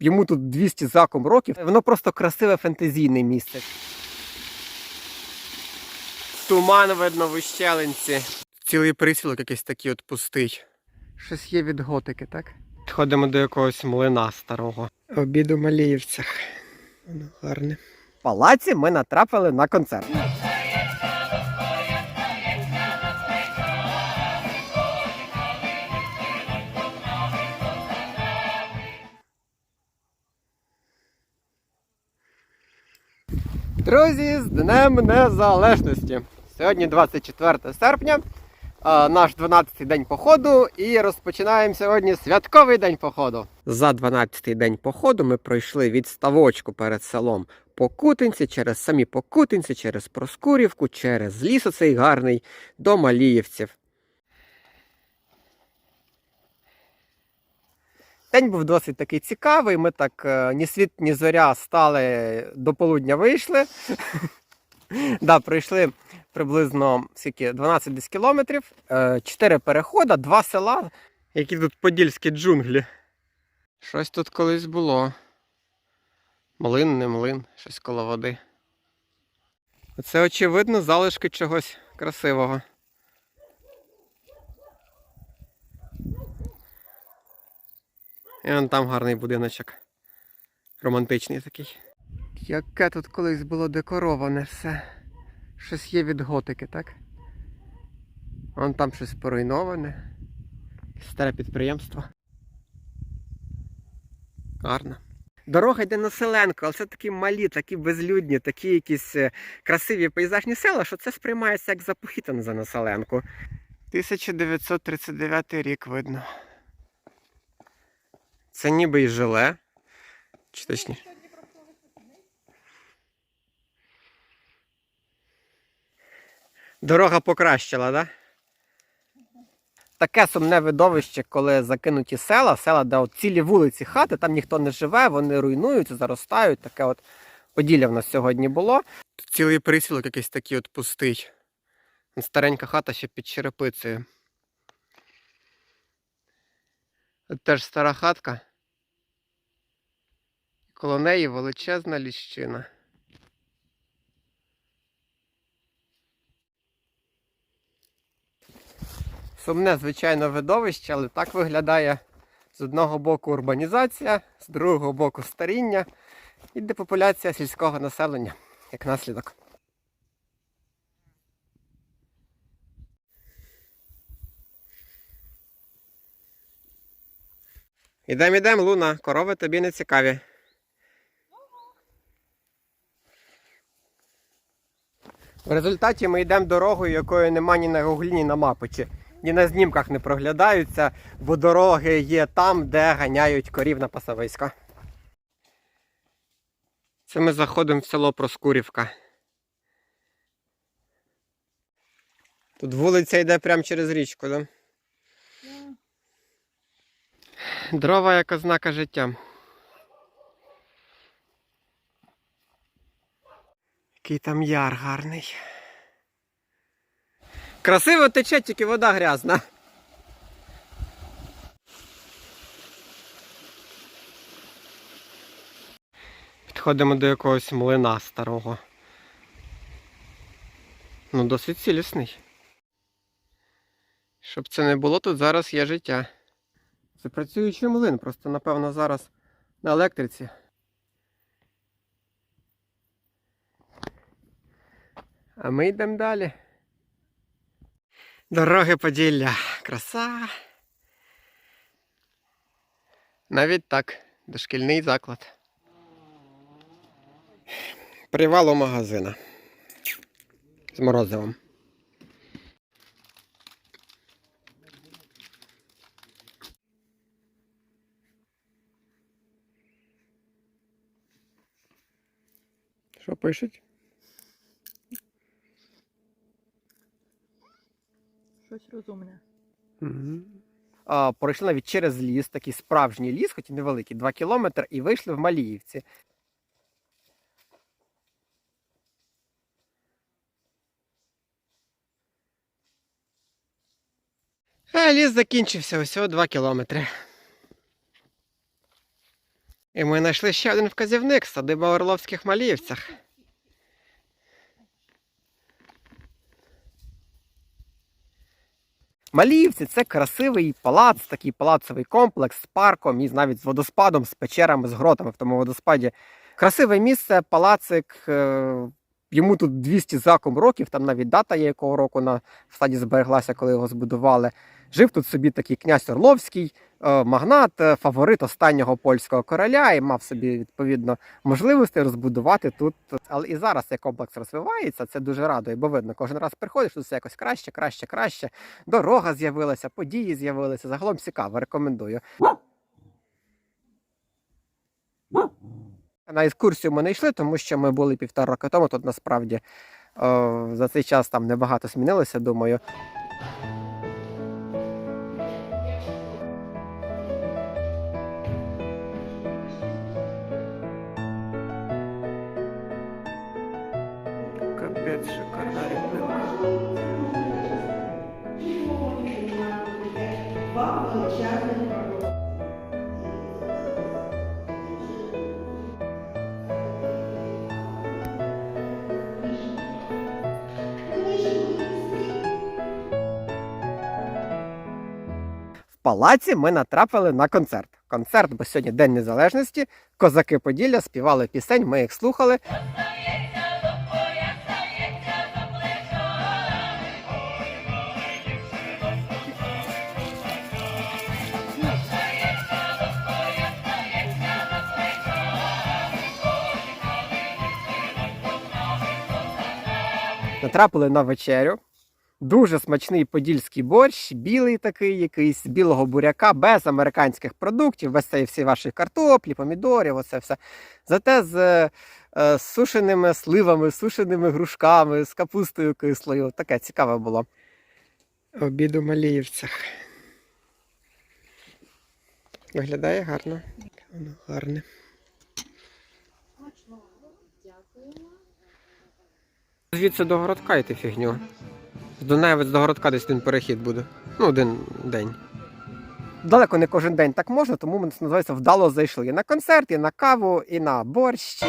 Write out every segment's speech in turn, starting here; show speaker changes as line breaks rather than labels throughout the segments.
Йому тут 200 заком років. Воно просто красиве фентезійне місце. Туман видно в ущелинці. Цілий присілок якийсь такий от пустий. Щось є від готики, так? Ходимо до якогось млина старого. Обід у Маліївцях. Воно гарне. В палаці ми натрапили на концерт. Друзі, з Днем Незалежності! Сьогодні 24 серпня, наш 12-й день походу, і розпочинаємо сьогодні святковий день походу. За 12-й день походу ми пройшли від ставочку перед селом Покутинці, через самі Покутинці, через Проскурівку, через ліс оцей гарний до Маліївців. День був досить такий цікавий. Ми так е, ні світ, ні зоря стали до полудня вийшли. да, пройшли приблизно скільки, 12 десь кілометрів, 4 переходи, два села, які тут подільські джунглі. Щось тут колись було. Млин, не млин, щось коло води. Це, очевидно, залишки чогось красивого. І вон там гарний будиночок. Романтичний такий. Яке тут колись було декороване все. Щось є від готики, так? Вон там щось поруйноване. Старе підприємство. Гарно. Дорога йде на селенку, але це такі малі, такі безлюдні, такі якісь е, красиві пейзажні села, що це сприймається як запохитане за населенку. 1939 рік видно. Це ніби і жиле. Чи точніше? Дорога покращила, так? Да? Таке сумне видовище, коли закинуті села, села, де от цілі вулиці хати, там ніхто не живе, вони руйнуються, заростають. Таке от поділля в нас сьогодні було. Тут цілий присілок якийсь такий от пустий. Старенька хата ще під черепицею. Теж стара хатка. Коло неї величезна ліщина. Сумне, звичайно, видовище, але так виглядає з одного боку урбанізація, з другого боку старіння і депопуляція сільського населення як наслідок. Ідем, ідем, Луна, корови тобі не цікаві. В результаті ми йдемо дорогою, якої нема ні на гуглі, ні на мапочі. Ні на знімках не проглядаються, бо дороги є там, де ганяють корів на пасовисько. Це ми заходимо в село Проскурівка. Тут вулиця йде прямо через річку, так? Да? Дрова як ознака життя. Який там яр гарний. Красиво тече, тільки вода грязна. Підходимо до якогось млина старого. Ну, досить цілісний. Щоб це не було, тут зараз є життя. Це працюючий млин, просто напевно зараз на електриці. А ми йдемо далі. Дороги Поділля. Краса. Навіть так, дошкільний заклад. Привал у магазина. З морозивом. Що пишуть?
Щось розумне.
А, пройшли навіть через ліс, такий справжній ліс, хоч і невеликий, 2 кілометри, і вийшли в Маліївці. А ліс закінчився, усього 2 кілометри. І ми знайшли ще один вказівник садиба в Орловських Маліївцях. Маліївці це красивий палац, такий палацовий комплекс з парком і навіть з водоспадом, з печерами, з гротами в тому водоспаді. Красиве місце, палацик. Йому тут 200 заком років, там навіть дата є, якого року на стаді збереглася, коли його збудували. Жив тут собі такий князь Орловський, е, магнат, е, фаворит останнього польського короля, і мав собі відповідно можливості розбудувати тут. Але і зараз цей комплекс розвивається. Це дуже радує, бо видно, кожен раз приходиш, тут все якось краще, краще, краще. Дорога з'явилася, події з'явилися. Загалом цікаво, рекомендую. На екскурсію ми не йшли, тому що ми були півтора роки тому. Тут насправді е, за цей час там небагато змінилося, думаю. Капець, шикарна рибинка. В палаці ми натрапили на концерт. Концерт, бо сьогодні День Незалежності. Козаки Поділля співали пісень, ми їх слухали. Натрапили на вечерю. Дуже смачний подільський борщ, білий такий якийсь, білого буряка, без американських продуктів, без цієї всі вашої картоплі, помідорів, оце все. Зате з е, сушеними сливами, сушеними грушками, з капустою кислою. Таке цікаве було. Обід у Маліївцях. Виглядає гарно. Воно гарне. Звідси до городка йти фігню. З Дунаєвець до городка десь один перехід буде. Ну, один день. Далеко не кожен день так можна, тому ми називається вдало зайшли. І на концерт, і на каву, і на борщ.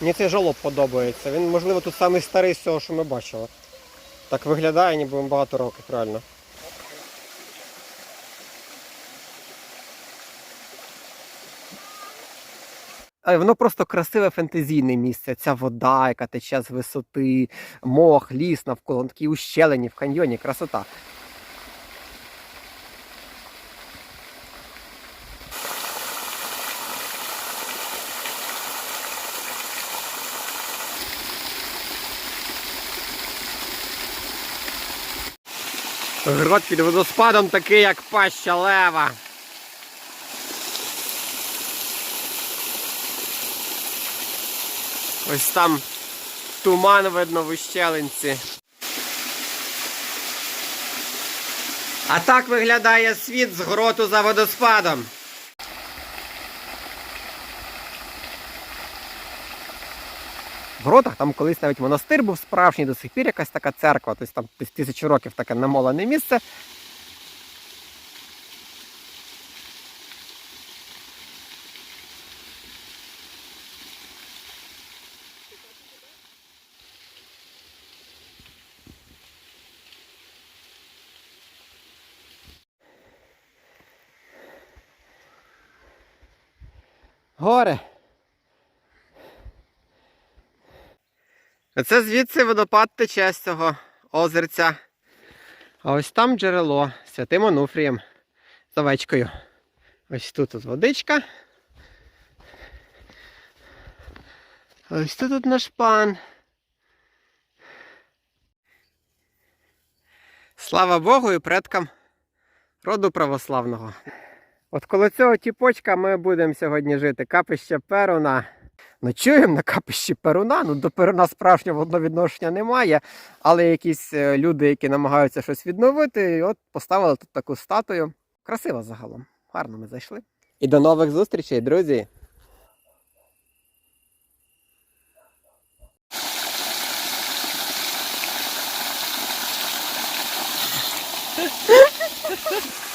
Мені цей жолоб подобається. Він, можливо, тут самий старий з цього, що ми бачили. Так виглядає, ніби йому багато років, реально. Воно просто красиве фентезійне місце. Ця вода, яка тече з висоти, мох, ліс навколо, такі ущелені в каньйоні, красота. Грот під водоспадом такий, як паща лева. Ось там туман видно в ущелинці. А так виглядає світ з гроту за водоспадом. Гротах там колись навіть монастир був справжній, до сих пір якась така церква, тобто там десь тисячу років таке намолене місце. Горе. Оце звідси водопад тече з цього озерця. А ось там джерело святим Онуфрієм з овечкою. Ось тут от водичка. Ось тут от наш пан. Слава Богу і предкам роду православного. От коло цього тіпочка ми будемо сьогодні жити. Капище Перуна. Ночуємо на капищі Перуна. Ну, до Перуна справжнього одного відношення немає, але якісь е, люди, які намагаються щось відновити, от поставили тут таку статую. Красиво загалом. Гарно ми зайшли. І до нових зустрічей, друзі!